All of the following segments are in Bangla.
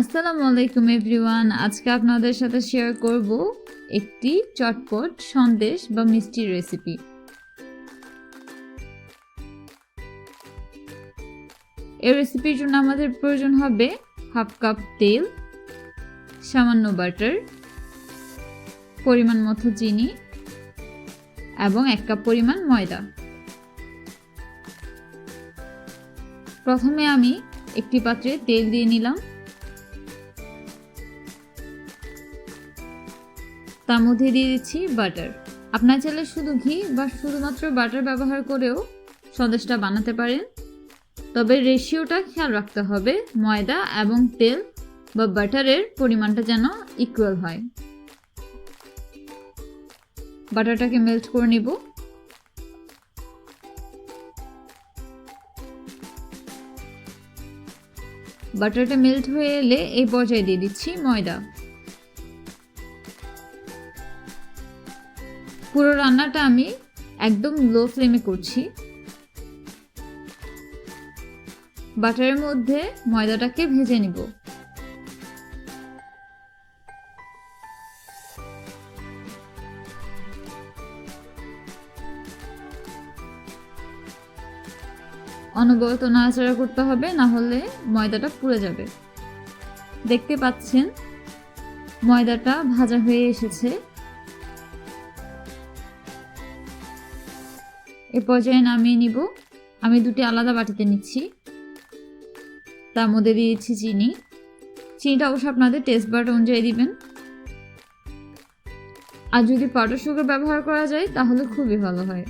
আসসালামু আলাইকুম, এভরিওয়ান। আজকে আপনাদের সাথে শেয়ার করব একটি চটপট সন্দেশ বা মিষ্টির রেসিপি এই রেসিপির জন্য আমাদের প্রয়োজন হবে হাফ কাপ তেল, সামান্য বাটার পরিমাণ মতো চিনি এবং এক কাপ পরিমাণ ময়দা। প্রথমে আমি একটি পাত্রে তেল দিয়ে নিলাম। তার মধ্যে দিয়ে দিচ্ছি বাটার। আপনার চাইলে শুধু ঘি বা শুধুমাত্র বাটার ব্যবহার করেও সন্দেশটা বানাতে পারেন। তবে রেশিওটা খেয়াল রাখতে হবে, ময়দা এবং তেল বা বাটারের পরিমাণটা যেন ইকুয়াল হয়। বাটারটাকে মেল্ট করে নিব। বাটারটা মেল্ট হয়ে এলে এই পর্যায়ে দিয়ে দিচ্ছি ময়দা। পুরো রান্নাটা আমি একদম লো ফ্লেমে করছি। বাটারের মধ্যে ময়দাটাকে ভেজে নিব। অনবরত নাড়াচাড়া করতে হবে, না হলে ময়দাটা পুড়ে যাবে। দেখতে পাচ্ছেন, ময়দাটা ভাজা হয়ে এসেছে। এ পর্যায়ে নামিয়ে নিব। আমি দুটি আলাদা বাটিতে নিচ্ছি। তার মধ্যে দিয়েছি চিনি। চিনিটা অবশ্য আপনাদের টেস্ট বাট অনুযায়ী দিবেন। আর যদি পাউডার সুগার ব্যবহার করা যায়, তাহলে খুবই ভালো হয়।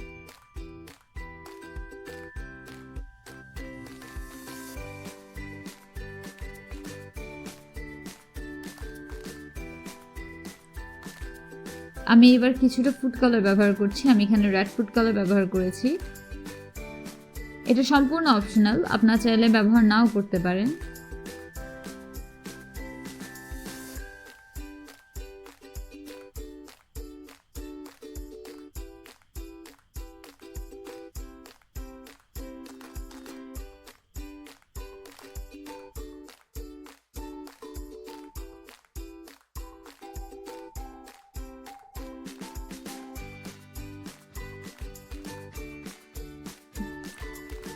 আমি এবার কিছুটা ফুড কালার ব্যবহার করছি। আমি এখানে রেড ফুড কালার ব্যবহার করেছি। এটা সম্পূর্ণ অপশনাল আপনার চাইলে ব্যবহার নাও করতে পারেন।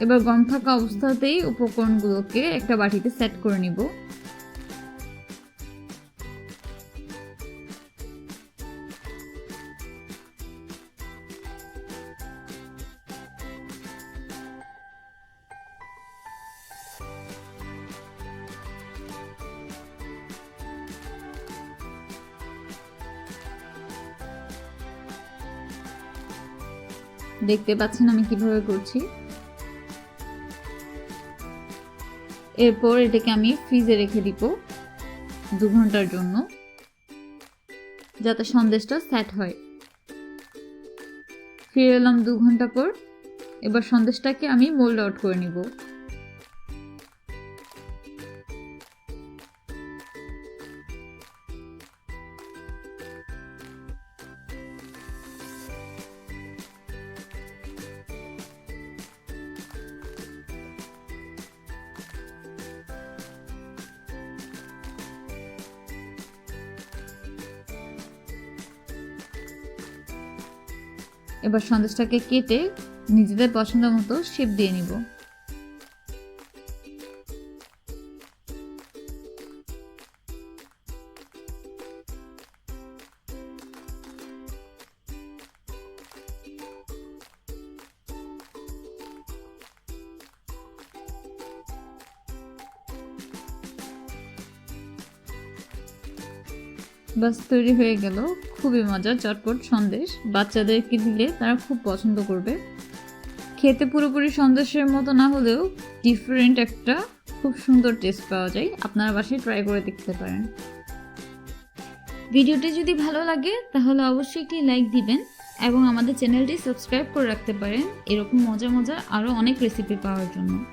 এবার গম থাকা অবস্থাতেই উপকরণগুলোকে একটা বাটিতে সেট করে নিব। দেখতে পাচ্ছেন আমি কীভাবে করছি? এরপর এটাকে আমি ফ্রিজে রেখে দিব দু ঘণ্টার জন্য, যাতে সন্দেশটা সেট হয়। ফিরে এলাম দু ঘণ্টা পর, এবার সন্দেশটাকে আমি মোল্ড আউট করে নিব। এবার সন্দেশটাকে কেটে নিজেদের পছন্দ মতো শেপ দিয়ে নিব। বাস তৈরি হয়ে গেল। খুবই মজা চটপট সন্দেশ। বাচ্চাদেরকে দিলে তারা খুব পছন্দ করবে। খেতে পুরোপুরি সন্দেশের মতো না হলেও ডিফারেন্ট একটা, খুব সুন্দর টেস্ট পাওয়া যায়। আপনারা বাসায় ট্রাই করে দেখতে পারেন। ভিডিওটি যদি ভালো লাগে, তাহলে অবশ্যই একটি লাইক দিবেন এবং আমাদের চ্যানেলটি সাবস্ক্রাইব করে রাখতে পারেন। এরকম মজা মজা আরও অনেক রেসিপি পাওয়ার জন্য।